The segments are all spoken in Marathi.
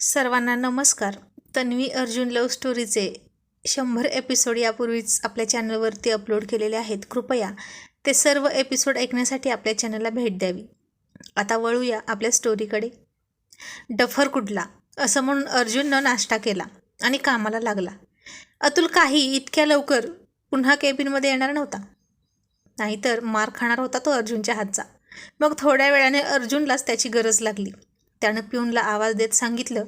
सर्वांना नमस्कार. तन्वी अर्जुन लव्ह स्टोरीचे शंभर एपिसोड यापूर्वीच आपल्या चॅनलवरती अपलोड केलेले आहेत. कृपया ते सर्व एपिसोड ऐकण्यासाठी आपल्या चॅनलला भेट द्यावी. आता वळूया आपल्या स्टोरीकडे. डफर कुठला? असं म्हणून अर्जुननं नाश्ता केला आणि कामाला लागला. अतुल काही इतक्या लवकर पुन्हा केबिनमध्ये येणार नव्हता. नाहीतर मार खाणार होता तो अर्जुनच्या हातचा. मग थोड्या वेळाने अर्जुनलाच त्याची गरज लागली. त्यानं पिऊनला आवाज देत सांगितलं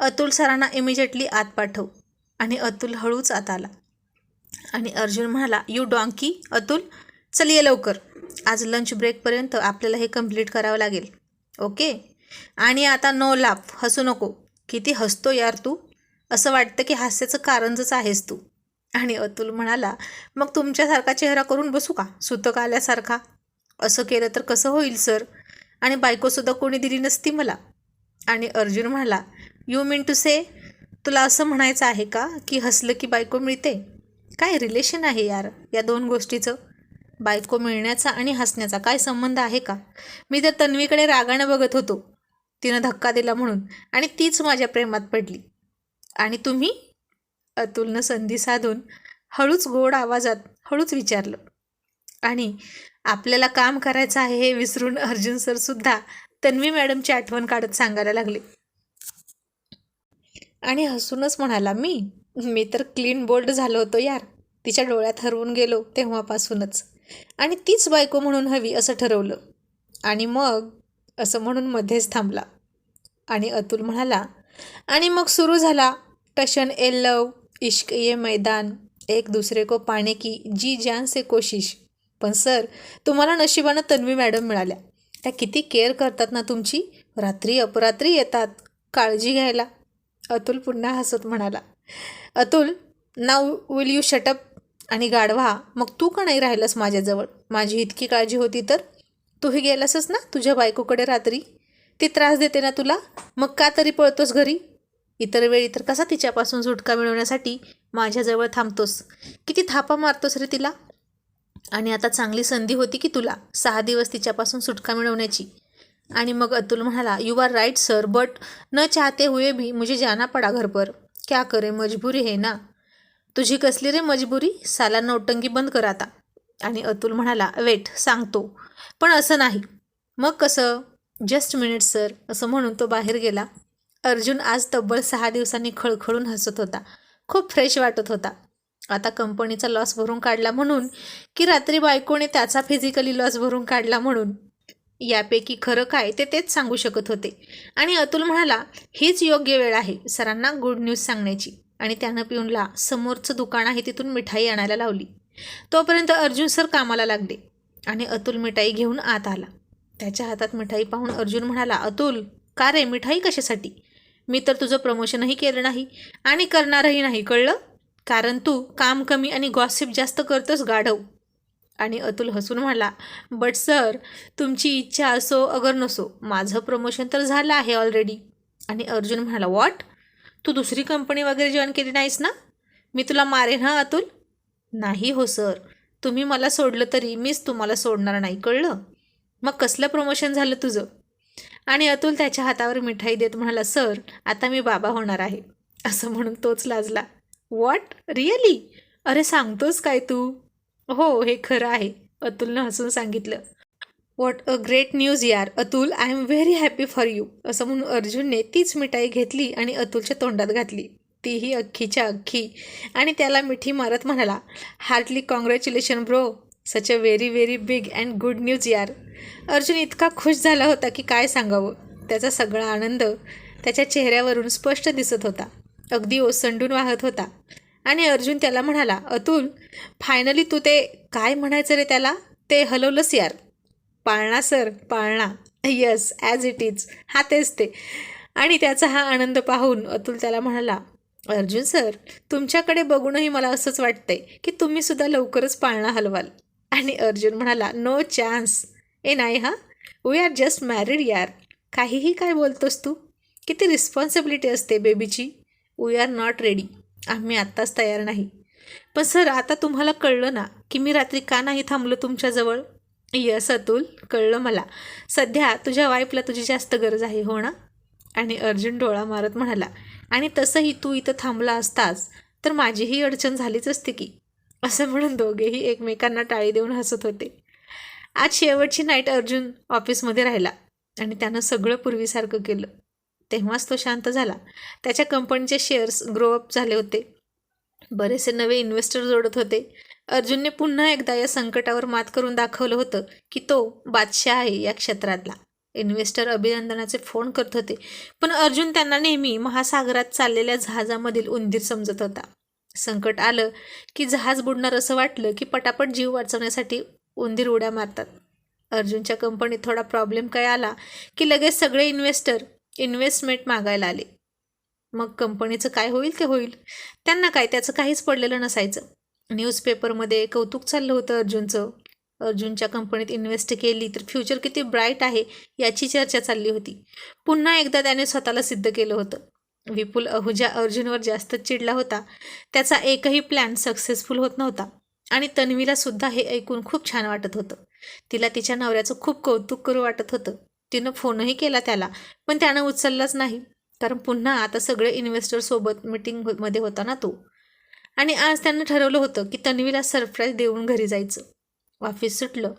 अतुल सरांना इमिजिएटली आत पाठव. आणि अतुल हळूच आत आला. आणि अर्जुन म्हणाला यू डॉंकी अतुल चल ये लवकर. आज लंच ब्रेकपर्यंत आपल्याला हे कंप्लीट करावं लागेल. ओके आणि आता नो लाफ हसू नको. किती हसतो यार तू. असं वाटतं की हास्याचं कारणच आहेस तू. आणि अतुल म्हणाला मग तुमच्यासारखा चेहरा करून बसू का? सुतक आल्यासारखा. असं केलं तर कसं होईल सर? आणि बायकोसुद्धा कोणी दिली नसती मला. आणि अर्जुन म्हणाला यू मीन टू से तुला असं म्हणायचं आहे का की हसलं की बायको मिळते? काय रिलेशन आहे यार या दोन गोष्टीचं? बायको मिळण्याचा आणि हसण्याचा काय संबंध आहे का? मी तर तन्वीकडे रागानं बघत होतो. तिनं धक्का दिला म्हणून आणि तीच माझ्या प्रेमात पडली. आणि तुम्ही? अतुलनं संधी साधून हळूच गोड आवाजात हळूच विचारलं. आणि आपल्याला काम करायचं आहे हे विसरून अर्जुन सरसुद्धा तन्वी मॅडमची आठवण काढत सांगायला लागले. आणि हसूनच म्हणाला मी मी तर क्लीन बोल्ड झालो होतो यार. तिच्या डोळ्यात हरवून गेलो तेव्हापासूनच. आणि तीच बायको म्हणून हवी असं ठरवलं. आणि मग असं म्हणून मध्येच थांबला. आणि अतुल म्हणाला आणि मग सुरू झाला टशन ए लव इश्क ये मैदान एक दुसरे को पाने की जी जान से कोशिश. पण सर तुम्हाला नशिबानं तन्वी मॅडम मिळाल्या. त्या किती केअर करतात ना तुमची? रात्री अपरात्री येतात काळजी घ्यायला. अतुल पुन्हा हसत म्हणाला Atul now will you shut up आणि गाढवा मग तू का नाही राहिलंस माझ्याजवळ? माझी इतकी काळजी होती तर? तूही गेलासच ना तुझ्या बायकोकडे रात्री? ती त्रास देते ना तुला? मग का तरी पळतोस घरी? इतर वेळी तर कसा तिच्यापासून सुटका मिळवण्यासाठी माझ्याजवळ थांबतोस? किती थापा मारतोस रे तिला? आणि आता चांगली संधी होती की तुला. सहा दिवस तिच्यापासून सुटका मिळवण्याची. आणि मग अतुल म्हणाला you are right sir but न चाहते हुए भी मुझे जाना पडा घर पर क्या करे मजबुरी है ना? तुझी कसली रे मजबुरी? साला नौटंगी बंद कर आता. आणि अतुल म्हणाला वेट सांगतो. पण असं नाही. मग कसं? जस्ट मिनिट सर असं म्हणून तो बाहेर गेला. अर्जुन आज तब्बल सहा दिवसांनी खळखळून हसत होता. खूप फ्रेश वाटत होता. आता कंपनीचा लॉस भरून काढला म्हणून की रात्री बायकोने त्याचा फिजिकली लॉस भरून काढला म्हणून? यापैकी खरं काय ते तेच सांगू शकत होते. आणि अतुल म्हणाला हीच योग्य वेळ आहे सरांना गुड न्यूज सांगण्याची. आणि त्यानं पिऊनला समोरचं दुकान आहे तिथून मिठाई आणायला लावली. तोपर्यंत अर्जुन सर कामाला लागले आणि अतुल मिठाई घेऊन आत आला. त्याच्या हातात मिठाई पाहून अर्जुन म्हणाला अतुल का रे? मिठाई कशासाठी? मी तर तुझं प्रमोशनही केलं नाही आणि करणारही नाही कळलं? कारण तू काम कमी आणि गॉसिप जास्त करतोस गाढव. आणि अतुल हसून म्हणाला बट सर तुमची इच्छा असो अगर नसो माझं प्रमोशन तर झालं आहे ऑलरेडी आणि अर्जुन म्हणाला वॉट तू दुसरी कंपनी वगैरे जॉईन केली नाहीस ना? मी तुला मारेन हा अतुल? नाही हो सर तुम्ही मला सोडलं तरी मीच तुम्हाला सोडणार नाही कळलं? मग कसलं प्रमोशन झालं तुझं? आणि अतुल त्याच्या हातावर मिठाई देत म्हणाला सर आता मी बाबा होणार आहे. असं म्हणून तोच लाजला. वॉट रिअली अरे सांगतोस काय तू? हो हे खरं आहे. अतुलनं हसून सांगितलं. वॉट अ ग्रेट न्यूज यार. Atul I am very happy for you असं म्हणून अर्जुनने तीच मिठाई घेतली आणि अतुलच्या तोंडात घातली. तीही अख्खीच्या अख्खी. आणि त्याला मिठी मारत म्हणाला heartily congratulation bro such a very very big and good news यार. अर्जुन इतका खुश झाला होता की काय सांगावं. त्याचा सगळा आनंद त्याच्या चेहऱ्यावरून स्पष्ट दिसत होता. अगदी ओसंडून वाहत होता. आणि अर्जुन त्याला म्हणाला अतुल फायनली तू ते काय म्हणायचं रे त्याला? ते हलवलंस यार. पाळणा सर पाळणा यस ॲज इट इज हा तेच ते. आणि त्याचा हा आनंद पाहून अतुल त्याला म्हणाला अर्जुन सर तुमच्याकडे बघूनही मला असंच वाटतंय की तुम्ही सुद्धा लवकरच पाळणा हलवाल. आणि अर्जुन म्हणाला नो चान्स ए नाही हां? वी आर जस्ट मॅरिड यार. काहीही काय बोलतोस तू? किती रिस्पॉन्सिबिलिटी असते बेबीची वी आर नॉट रेडी आम्ही आत्ताच तयार नाही. पण सर आता तुम्हाला कळलं ना की मी रात्री का नाही थांबलो तुमच्याजवळ यस अतुल कळलं मला. सध्या तुझ्या वाईफला तुझी जास्त गरज आहे हो ना? आणि अर्जुन डोळा मारत म्हणाला आणि तसंही तू इथं थांबला असतास तर माझीही अडचण झालीच असते की. असं म्हणून दोघेही एकमेकांना टाळी देऊन हसत होते. आज शेवटची नाईट अर्जुन ऑफिसमध्ये राहिला आणि त्यानं सगळं पूर्वीसारखं केलं. तेव्हाच तो शांत झाला. त्याच्या कंपनीचे शेअर्स ग्रोअप झाले होते. बरेचसे नवे इन्व्हेस्टर जोडत होते. अर्जुनने पुन्हा एकदा या संकटावर मात करून दाखवलं होतं की तो बादशाह आहे या क्षेत्रातला. इन्व्हेस्टर अभिनंदनाचे फोन करत होते. पण अर्जुन त्यांना नेहमी महासागरात चाललेल्या जहाजामधील उंदीर समजत होता. संकट आलं की जहाज बुडणार असं वाटलं की पटापट जीव वाचवण्यासाठी उंदीर उड्या मारतात. अर्जुनच्या कंपनीत थोडा प्रॉब्लेम काय आला की लगेच सगळे इन्व्हेस्टर इन्व्हेस्टमेंट मागायला आले. मग कंपनीचं काय होईल ते होईल. त्यांना काय त्याचं काहीच पडलेलं नसायचं. न्यूजपेपरमध्ये कौतुक चाललं होतं अर्जुनचं. अर्जुनच्या कंपनीत इन्व्हेस्ट केली तर फ्युचर किती ब्राईट आहे याची चर्चा चालली होती. पुन्हा एकदा त्याने स्वतःला सिद्ध केलं होतं. विपुल अहुजा अर्जुनवर जास्त चिडला होता. त्याचा एकही प्लॅन सक्सेसफुल होत नव्हता. आणि तन्वीला सुद्धा हे ऐकून खूप छान वाटत होतं. तिला तिच्या नवऱ्याचं खूप कौतुक करू वाटत होतं. तिनं फोनही केला त्याला पण त्यानं उचललाच नाही. कारण पुन्हा आता सगळे इन्व्हेस्टरसोबत मिटिंगमध्ये मीटिंगमध्ये होता ना तो. आणि आज त्यानं ठरवलं होतं की तन्वीला सरप्राईज देऊन घरी जायचं. ऑफिस सुटलं.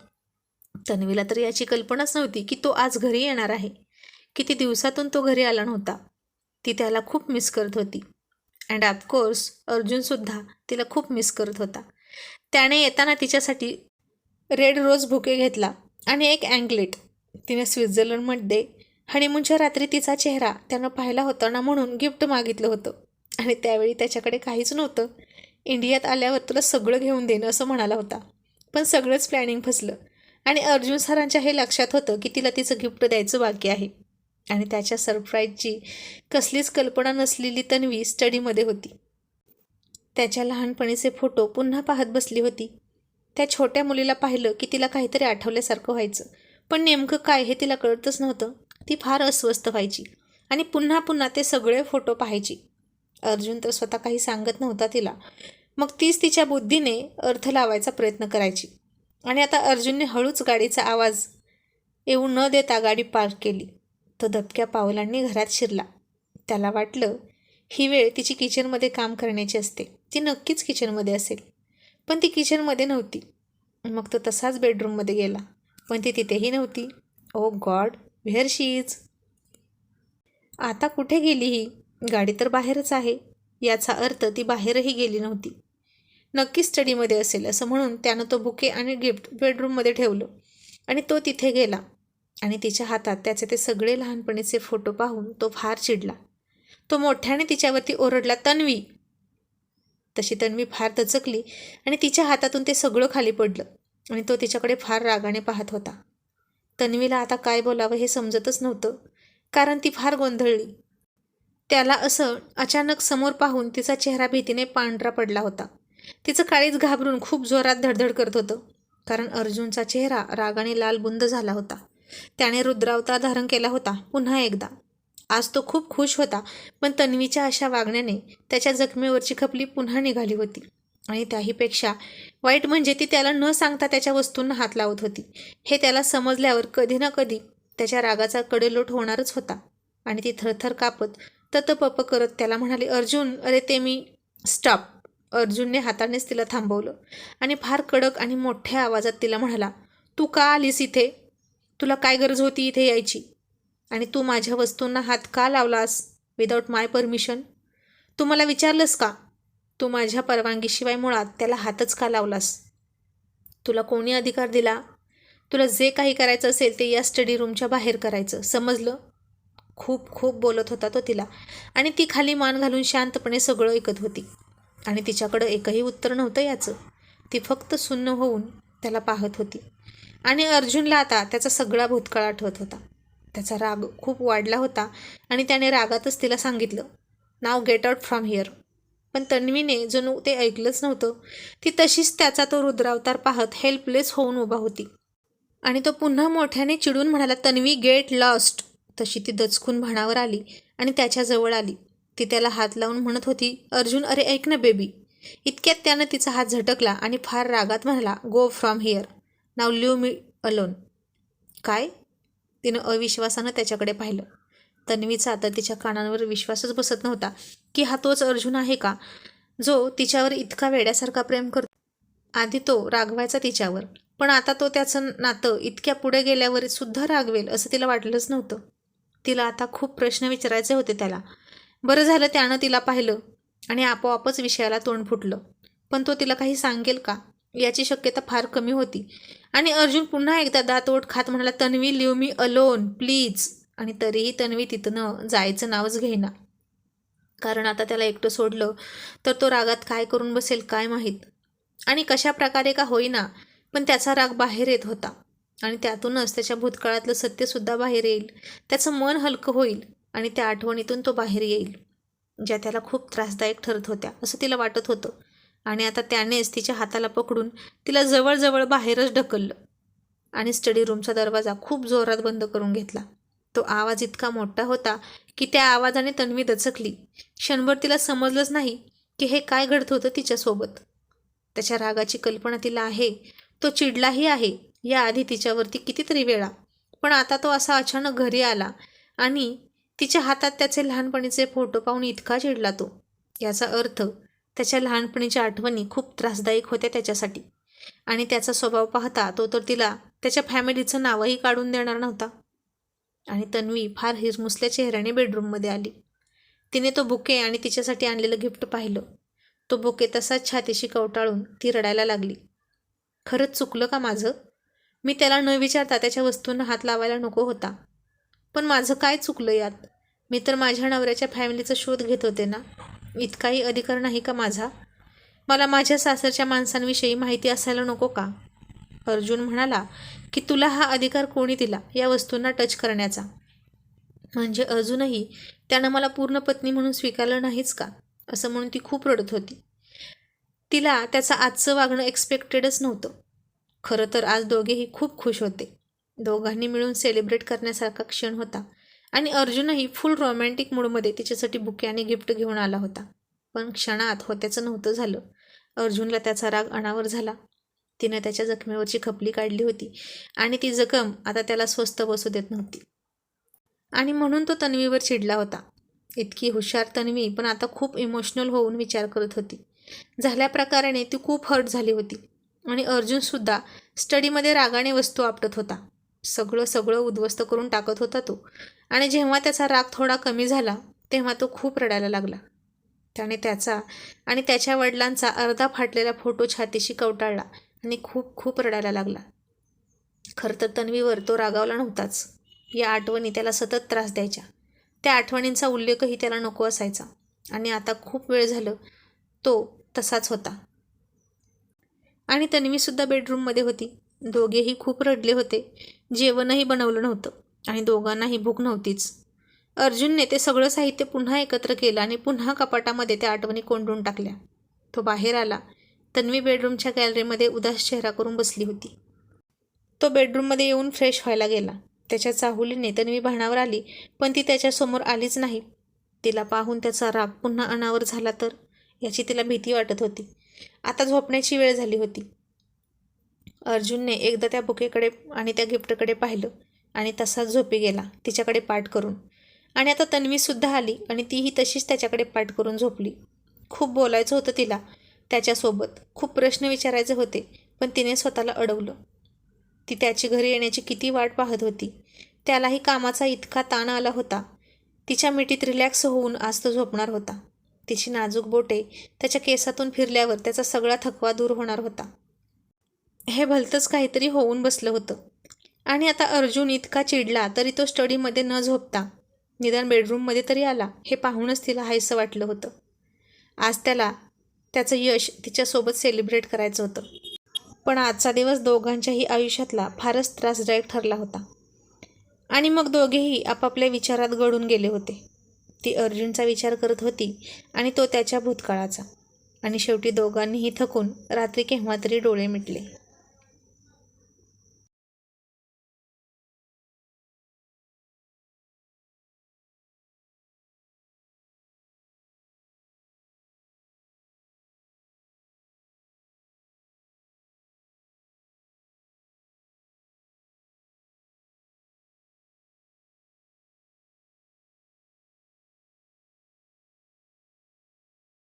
तन्वीला तर याची कल्पनाच नव्हती की तो आज घरी येणार आहे. किती दिवसातून तो घरी आला नव्हता. ती त्याला खूप मिस करत होती. अँड ऑफकोर्स अर्जुनसुद्धा तिला खूप मिस करत होता. त्याने येताना तिच्यासाठी रेड रोज बुके घेतला आणि एक अँगलेट तिने स्वित्झर्लंडमध्ये हनीमूनच्या रात्री तिचा चेहरा त्यानं पाहिला होता ना म्हणून गिफ्ट मागितलं होतं. आणि त्यावेळी त्याच्याकडे काहीच नव्हतं. इंडियात आल्यावर तुला सगळं घेऊन देणं असं म्हणाला होता. पण सगळंच प्लॅनिंग फसलं. आणि अर्जुन सरांच्या हे लक्षात होतं की तिला तिचं गिफ्ट द्यायचं बाकी आहे. आणि त्याच्या सरप्राईजची कसलीच कल्पना नसलेली तन्वी स्टडीमध्ये होती. त्याच्या लहानपणीचे फोटो पुन्हा पाहत बसली होती. त्या छोट्या मुलीला पाहिलं की तिला काहीतरी आठवल्यासारखं व्हायचं. पण नेमकं काय हे तिला कळतच नव्हतं. ती फार अस्वस्थ व्हायची आणि पुन्हा पुन्हा ते सगळे फोटो पाहायची. अर्जुन तर स्वतः काही सांगत नव्हता तिला. मग तीच तिच्या बुद्धीने अर्थ लावायचा प्रयत्न करायची. आणि आता अर्जुनने हळूच गाडीचा आवाज येऊ न देता गाडी पार्क केली. तो दबक्या पावलांनी घरात शिरला. त्याला वाटलं ही वेळ तिची किचनमध्ये काम करण्याची असते. ती नक्कीच किचनमध्ये असेल. पण ती किचनमध्ये नव्हती. मग तो तसाच बेडरूममध्ये गेला. पण ती तिथेही नव्हती. Oh God where she is. आता कुठे गेली ही? गाडी तर बाहेरच आहे. याचा अर्थ ती बाहेरही गेली नव्हती. नक्की स्टडीमध्ये असेल असं म्हणून त्यानं तो बुके आणि गिफ्ट बेडरूममध्ये ठेवलं आणि तो तिथे गेला. आणि तिच्या हातात त्याचे ते सगळे लहानपणीचे फोटो पाहून तो फार चिडला. तो मोठ्याने तिच्यावरती ओरडला तन्वी. तशी तन्वी फार दचकली आणि तिच्या हातातून ते सगळं खाली पडलं. आणि तो तिच्याकडे फार रागाने पाहत होता. तन्वीला आता काय बोलावं हे समजतच नव्हतं कारण ती फार गोंधळली. त्याला असं अचानक समोर पाहून तिचा चेहरा भीतीने पांढरा पडला होता. तिचं काळीच घाबरून खूप जोरात धडधड करत होतं कारण अर्जुनचा चेहरा रागाने लाल बुंद झाला होता. त्याने रुद्रावतार धारण केला होता पुन्हा एकदा. आज तो खूप खुश होता पण तन्वीच्या अशा वागण्याने त्याच्या जखमेवरची खपली पुन्हा निघाली होती. आणि त्याहीपेक्षा वाईट म्हणजे ती त्याला न सांगता त्याच्या वस्तूंना हात लावत होती. हे त्याला समजल्यावर कधी ना कधी त्याच्या रागाचा कडेलोट होणारच होता. आणि ती थरथर कापत ततपप करत त्याला म्हणाली अर्जुन अरे ते मी स्टॉप अर्जुनने हातानेच तिला थांबवलं. आणि फार कडक आणि मोठ्या आवाजात तिला म्हणाला तू का आलीस इथे? तुला काय गरज होती इथे यायची? आणि तू माझ्या वस्तूंना हात का लावलास विदाऊट माय परमिशन तू मला विचारलंस का? तू माझ्या परवानगीशिवाय मुळात त्याला हातच का लावलास? तुला कोणी अधिकार दिला? तुला जे काही करायचं असेल ते या स्टडी रूमच्या बाहेर करायचं समजलं? खूप खूप बोलत होता तो तिला आणि ती खाली मान घालून शांतपणे सगळं ऐकत होती. आणि तिच्याकडं एकही उत्तर नव्हतं याचं. ती फक्त सुन्न होऊन त्याला पाहत होती. आणि अर्जुनला आता त्याचा सगळा भूतकाळ आठवत होता. त्याचा राग खूप वाढला होता आणि त्याने रागातच तिला सांगितलं now get out from here पण तन्वीने जणू ते ऐकलंच नव्हतं. ती तशीच त्याचा तो रुद्रावतार पाहत हेल्पलेस होऊन उभा होती. आणि तो पुन्हा मोठ्याने चिडून म्हणाला तन्वी गेट लॉस्ट तशी ती दचकून भाणावर आली आणि त्याच्याजवळ आली. ती त्याला हात लावून म्हणत होती अर्जुन अरे ऐक ना बेबी. इतक्यात त्यानं तिचा हात झटकला आणि फार रागात म्हणाला go from here now leave me alone काय? तिनं अविश्वासानं त्याच्याकडे पाहिलं. तन्वीचा तर तिच्या कानांवर विश्वासच बसत नव्हता की हा तोच अर्जुन आहे का? जो तिच्यावर इतका वेड्यासारखा प्रेम करतो. आधी तो रागवायचा तिच्यावर पण आता तो त्याचं नातं इतक्या पुढे गेल्यावर सुद्धा रागवेल असं तिला वाटलंच नव्हतं. तिला आता खूप प्रश्न विचारायचे होते त्याला. बरं झालं त्यानं तिला पाहिलं आणि आपोआपच विषयाला तोंड फुटलं. पण तो तिला काही सांगेल का? याची शक्यता फार कमी होती. आणि अर्जुन पुन्हा एकदा दातोट खात म्हणाला Tanvi leave me alone please. आणि तरीही तन्वी तिथनं जायचं नावच घेईना. कारण आता त्याला एकटं सोडलं तर तो रागात काय करून बसेल काय माहीत? आणि कशा प्रकारे का होईना पण त्याचा राग बाहेर येत होता. आणि त्यातूनच त्याच्या भूतकाळातलं सत्यसुद्धा बाहेर येईल. त्याचं मन हलकं होईल आणि त्या आठवणीतून तो बाहेर येईल ज्या त्याला खूप त्रासदायक ठरत होत्या असं तिला वाटत होतं. आणि आता त्यानेच तिच्या हाताला पकडून तिला जवळजवळ बाहेरच ढकललं. आणि स्टडी रूमचा दरवाजा खूप जोरात बंद करून घेतला. तो आवाज इतका मोठा होता की त्या आवाजाने तन्वी दचकली. क्षणभर तिला समजलंच नाही की हे काय घडत होतं तिच्यासोबत. त्याच्या रागाची कल्पना तिला आहे. तो चिडलाही आहे. याआधी तिच्यावरती कितीतरी वेळा. पण आता तो असा अचानक घरी आला आणि तिच्या हातात त्याचे लहानपणीचे फोटो पाहून इतका चिडला तो. याचा अर्थ त्याच्या लहानपणीच्या आठवणी खूप त्रासदायक होत्या त्याच्यासाठी. आणि त्याचा स्वभाव पाहता तो तर तिला त्याच्या फॅमिलीचं नावही काढून देणार नव्हता. आणि तन्वी फार हिरमुसल्या चेहऱ्याने बेडरूममध्ये आली. तिने तो बुके आणि तिच्यासाठी आणलेलं गिफ्ट पाहिलं. तो बुके तसाच छातीशी कवटाळून ती रडायला लागली. खरंच चुकलं का माझं? मी त्याला न विचारता त्याच्या वस्तूंना हात लावायला नको होता. पण माझं काय चुकलं यात? मी तर माझ्या नवऱ्याच्या फॅमिलीचा शोध घेत होते ना? इतकाही अधिकार नाही का माझा? मला माझ्या सासरच्या माणसांविषयी माहिती असायला नको का? अर्जुन म्हणाला की तुला हा अधिकार कोणी दिला या वस्तूंना टच करण्याचा? म्हणजे अजूनही त्यानं मला पूर्ण पत्नी म्हणून स्वीकारलं नाहीच का? असं म्हणून ती खूप रडत होती. तिला त्याचं आजचं वागणं एक्सपेक्टेडच नव्हतं. खरं तर आज दोघेही खूप खुश होते. दोघांनी मिळून सेलिब्रेट करण्यासारखा क्षण होता. आणि अर्जुनही फुल रोमॅन्टिक मूडमध्ये तिच्यासाठी बुके आणि गिफ्ट घेऊन आला होता. पण क्षणात होत्याचं नव्हतं झालं. अर्जुनला त्याचा राग अनावर झाला. तिनं त्याच्या जखमेवरची खपली काढली होती आणि ती जखम आता त्याला स्वस्त बसू देत नव्हती. आणि म्हणून तो तन्वीवर चिडला होता. इतकी हुशार तन्वी पण आता खूप इमोशनल होऊन विचार करत होती. झाल्या प्रकाराने ती खूप हर्ट झाली होती. आणि अर्जुनसुद्धा स्टडीमध्ये रागाने वस्तू आपटत होता. सगळं सगळं उद्ध्वस्त करून टाकत होता तो. आणि जेव्हा त्याचा राग थोडा कमी झाला तेव्हा तो खूप रडायला लागला. त्याने त्याचा आणि त्याच्या वडिलांचा अर्धा फाटलेला फोटो छातीशी कवटाळला. आणि खूप खूप रडायला लागला. खरं तर तन्वीवर तो रागावला नव्हताच. या आठवणी त्याला सतत त्रास द्यायच्या. त्या आठवणींचा उल्लेखही त्याला नको असायचा. आणि आता खूप वेळ झालं तो तसाच होता. आणि तन्वीसुद्धा बेडरूममध्ये होती. दोघेही खूप रडले होते. जेवणही बनवलं नव्हतं. आणि दोघांनाही भूक नव्हतीच. अर्जुनने ते सगळं साहित्य पुन्हा एकत्र केलं आणि पुन्हा कपाटामध्ये त्या आठवणी कोंडून टाकल्या. तो बाहेर आला. तन्वी बेडरूमच्या गॅलरीमध्ये उदास चेहरा करून बसली होती. तो बेडरूममध्ये येऊन फ्रेश व्हायला गेला. त्याच्या चाहुलीने तन्वी भाणावर आली पण ती त्याच्यासमोर आलीच नाही. तिला पाहून त्याचा राग पुन्हा अनावर झाला तर? याची तिला भीती वाटत होती. आता झोपण्याची वेळ झाली होती. अर्जुनने एकदा त्या बुकेकडे आणि त्या गिफ्टकडे पाहिलं आणि तसाच झोपी गेला तिच्याकडे पाठ करून. आणि आता तन्वीसुद्धा आली आणि तीही तशीच त्याच्याकडे पाठ करून झोपली. खूप बोलायचं होतं तिला त्याच्यासोबत खूप प्रश्न विचारायचे होते पण तिने स्वतःला अडवलं. ती त्याची घरी येण्याची किती वाट पाहत होती. त्यालाही कामाचा इतका ताण आला होता. तिच्या मिठीत रिलॅक्स होऊन आज तो झोपणार होता. तिची नाजूक बोटे त्याच्या केसातून फिरल्यावर त्याचा सगळा थकवा दूर होणार होता. हे भलतंच काहीतरी होऊन बसलं होतं. आणि आता अर्जुन इतका चिडला तरी तो स्टडीमध्ये न झोपता निदान बेडरूममध्ये तरी आला हे पाहूनच तिला हायसं वाटलं होतं. आज त्याला त्याचं यश तिच्यासोबत सेलिब्रेट करायचं होतं. पण आजचा दिवस दोघांच्याही आयुष्यातला फारच त्रासदायक ठरला होता. आणि मग दोघेही आपापल्या विचारात गळून गेले होते. ती अर्जुनचा विचार करत होती आणि तो त्याच्या भूतकाळाचा. आणि शेवटी दोघांनीही थकून रात्री केव्हा तरी डोळे मिटले.